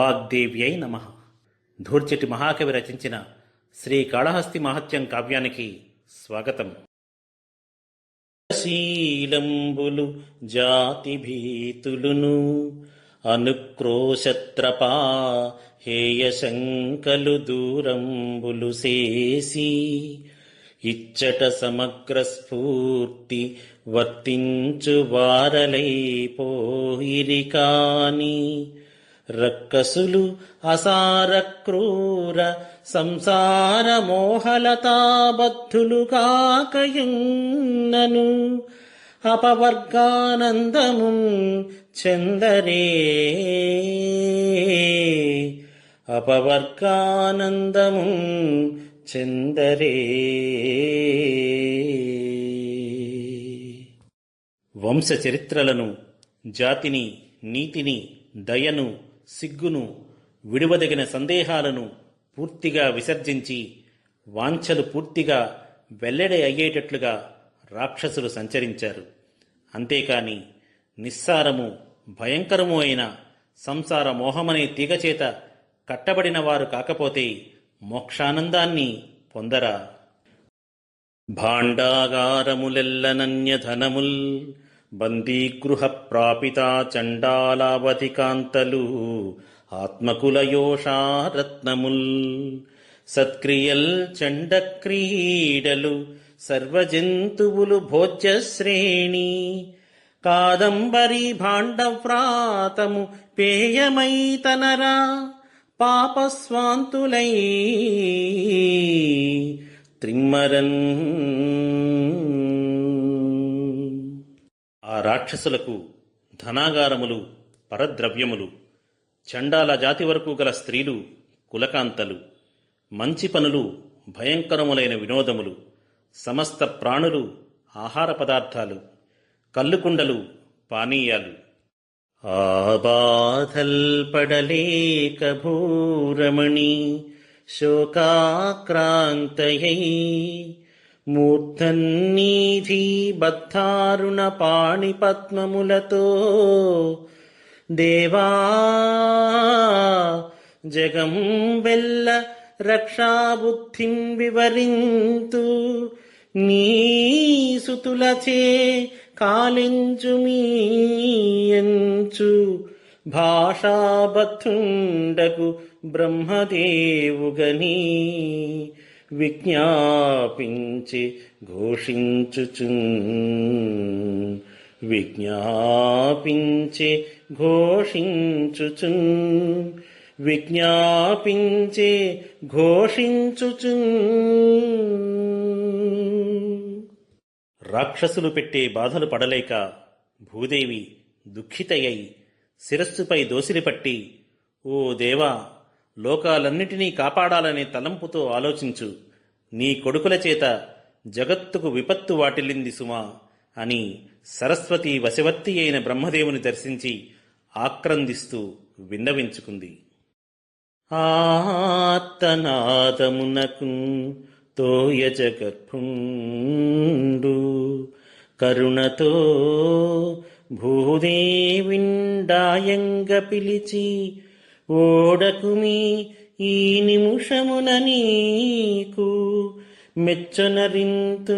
వాగ్దేవ్యై నమ. ధూర్చటి మహాకవి రచించిన శ్రీ కాళహస్తి మహత్యం కావ్యానికి స్వాగతం. శీలంబులు జాతి భీతులును అనుక్రోశత్రపా హేయ శంకలు దూరంబులు చేసి ఇచ్చట సమగ్ర స్ఫూర్తి వర్తించు వారలైపోయిరి కానీ రక్కసులు అసార క్రూర సంసార మోహలతాబద్ధులు కాకయున్నను. అపవర్గానందము చందరే. అపవర్గానందము చందరే. వంశ చరిత్రలను జాతిని నీతిని దయను సిగ్గును విడువదగిన సందేహాలను పూర్తిగా విసర్జించి వాంఛలు పూర్తిగా వెల్లడి అయ్యేటట్లుగా రాక్షసులు సంచరించారు. అంతేకాని నిస్సారము భయంకరము అయిన సంసార మోహమనే తీగచేత కట్టబడిన వారు కాకపోతే మోక్షానందాన్ని పొందరా. భాండాగారములెల్లనన్యధనముల్ బందీగృహ ప్రాపితా చండాలావధికాంతలు ఆత్మకులయోషారత్నముల్ సత్క్రియల్ చండక్రీడలు సర్వజంతువులు భోజ్యశ్రేణి కాదంబరి భాండవ్రాతము పేయమై తనరా పాపస్వాంతులై త్రిమ్మరన్ ఆ రాక్షసులకు ధనాగారములు పరద్రవ్యములు చండాల జాతి వరకు గల స్త్రీలు కులకాంతలు మంచి పనులు భయంకరములైన వినోదములు సమస్త ప్రాణులు ఆహార పదార్థాలు కల్లుకుండలు పానీయాలు. ఆబాధల్పడలేక భూరమణి శోకాక్రాంతయై మూర్ధన్నీధి బద్ధారుణ పాణి దేవా జగం వెల్ల రక్షాబుద్ధిం వివరింతు నీ సుతులచే కాలించు మీయంచు భాషాబద్ధుండకు బ్రహ్మదేవుగనీ విజ్ఞాపించి ఘోషించుచు విజ్ఞాపించి ఘోషించుచు విజ్ఞాపించే ఘోషించుచు రాక్షసులు పెట్టే బాధలు పడలేక భూదేవి దుఃఖితయ్యై శిరస్సుపై దోసిలి పట్టి ఓ దేవా లోకాలన్నిటినీ కాపాడాలనే తలంపుతో ఆలోచించు. నీ కొడుకుల చేత జగత్తుకు విపత్తు వాటిల్లింది సుమా అని సరస్వతి వశవర్తి అయిన బ్రహ్మదేవుని దర్శించి ఆక్రందిస్తూ విన్నవించుకుంది. ఆత్తనాదమునకు తోయజ గర్భుండు కరుణతో భూదేవిండాయంగ పిలిచి ఓడకుమి ఈ నిముషమున నీకు మెచ్చనరింతు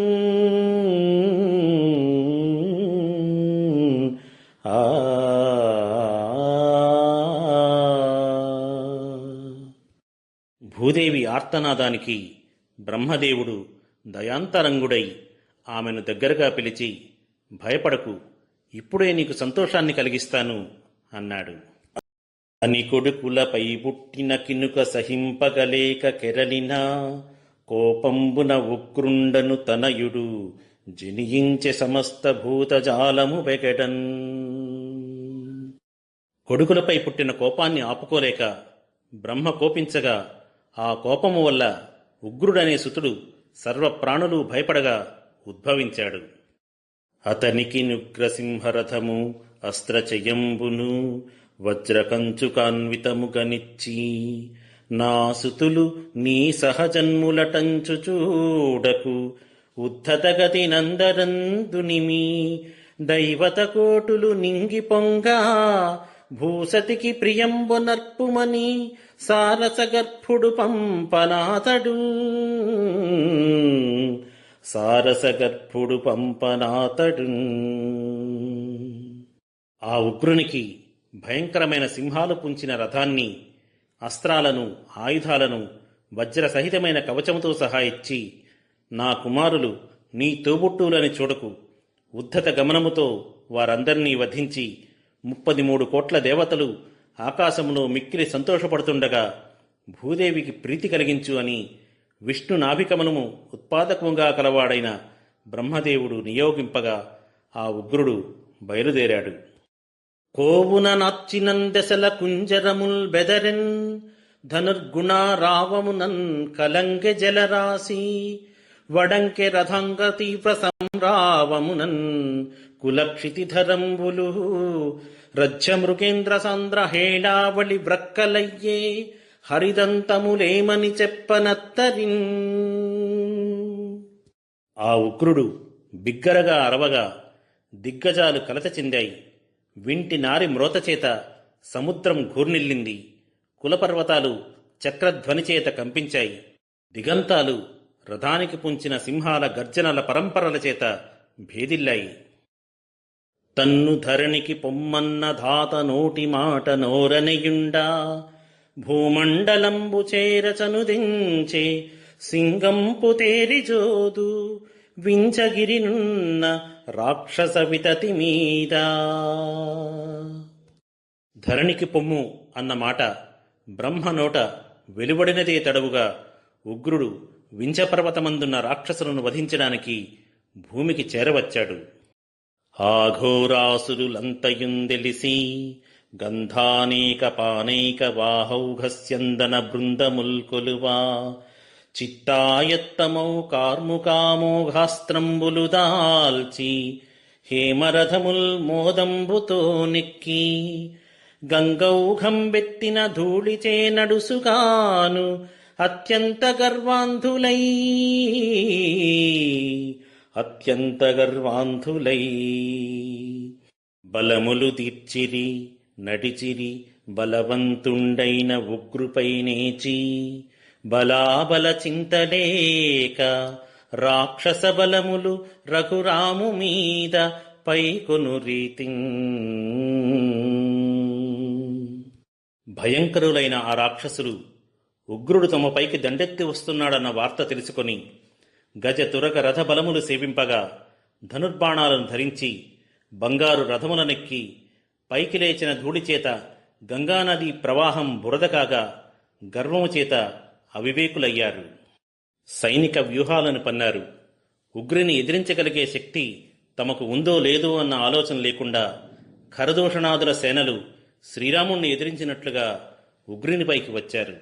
ఆ. భూదేవి ఆర్తనాదానికి బ్రహ్మదేవుడు దయాంతరంగుడై ఆమెను దగ్గరగా పిలిచి భయపడకు ఇప్పుడే నీకు సంతోషాన్ని కలిగిస్తాను అన్నాడు. అని కొడుకులపై పుట్టిన కినుక సహింపగలేక కెరలిన కోపంబున ఉగ్రుండను తనయుడు జనియించే సమస్త భూతజాలము వెగడన్. కొడుకులపై పుట్టిన కోపాన్ని ఆపుకోలేక బ్రహ్మ కోపించగా ఆ కోపము వల్ల ఉగ్రుడనే సుతుడు సర్వప్రాణులు భయపడగా ఉద్భవించాడు. అతనికి నుగ్రసింహరథము అస్త్రచయంబును వజ్రకంచుకాన్వితముగనిచ్చి నాసుతులు నీ సహజన్ములటంచు చూడకు ఉద్ధతగతి నందరందునిమి దైవత కోటులు నింగి పొంగా భూసతికి ప్రియంబు నర్పుమని సారసగర్భుడు పంపనాతడు సారసగర్భుడు పంపనాతడు ఆ ఉగ్రునికి భయంకరమైన సింహాలు పుంచిన రథాన్ని అస్త్రాలను ఆయుధాలను వజ్ర సహితమైన కవచముతో సహా ఇచ్చి నా కుమారులు నీ తోబుట్టులని చూడకు. ఉద్ధత గమనముతో వారందరినీ వధించి ముప్పది మూడు కోట్ల దేవతలు ఆకాశంలో మిక్కిలి సంతోషపడుతుండగా భూదేవికి ప్రీతి కలిగించు అని విష్ణు నాభికమనము ఉత్పాదకముగా కలవాడైన బ్రహ్మదేవుడు నియోగింపగా ఆ ఉగ్రుడు బయలుదేరాడు. కోవున నాచ్చినందెసల కుంజరముల్ బెదరెన్ ధనుర్గుణారావమునన్ రావమునన్ జలరాశి వడంకె రథంగ తీవ్ర సంరావమునన్ కులక్షితిధరంబులు రజ్జ మృగేంద్ర సాంద్ర హేళావళి వ్రక్కలయ్యే హరిదంతములేమని చెప్పనత్తరిన్. ఆ ఉగ్రుడు బిగ్గరగా అరవగా దిగ్గజాలు కలత చెందాయి. వింటి నారి మ్రోతచేత సముద్రం ఘూర్నిల్లింది కులపర్వతాలు చక్రధ్వనిచేత కంపించాయి. దిగంతాలు రథానికి పుంచిన సింహాల గర్జనల పరంపరల చేత భేదిల్లాయి. తన్ను ధరణికి పొమ్మన్న ధాత నోటి మాట నోరనయుండా. భూమండలంబు చేరచనుదించే సింగంపు తేరిజోదు వించగిరినున్న రాక్షస వితతి మీద ధరణికి పొమ్ము అన్న మాట బ్రహ్మ నోట వెలువడినదే తడవుగా ఉగ్రుడు వింజపర్వతమందున్న రాక్షసులను వధించడానికి భూమికి చేరవచ్చాడు. ఆఘోరాసురులంతయుందెలిసి గంధానేక పానైక వాహౌఘస్యందన బృందముల్కొలువా చిత్తాయత్తమౌ కార్ముకామోఘాస్త్రంబులు దాల్చి హేమరథముల్ మోదంబుతో నిక్కి గంగౌఘం బెత్తిన ధూళిచే నడుసుగాను అత్యంత గర్వాంధులై అత్యంత గర్వాంధులై బలములు తీర్చిరి నడిచిరి బలవంతుండైన ఉగ్రుపై నేచి బలాబల చింతలేక రాక్షస బలములు రఘురాము మీద పైకొను రీతి. భయంకరులైన ఆ రాక్షసులు ఉగ్రుడు తమ పైకి దండెత్తి వస్తున్నాడన్న వార్త తెలుసుకొని గజ తురగ రథ బలములు సేవింపగా ధనుర్బాణాలను ధరించి బంగారు రథములనెక్కి పైకి లేచిన ధూళి చేత గంగానది ప్రవాహం బురద కాగా గర్వము చేత అవివేకులయ్యారు. సైనిక వ్యూహాలను పన్నారు. ఉగ్రిని ఎదిరించగలిగే శక్తి తమకు ఉందో లేదో అన్న ఆలోచన లేకుండా ఖరదూషణాదుల సేనలు శ్రీరాముణ్ణి ఎదిరించినట్లుగా ఉగ్రినిపైకి వచ్చారు.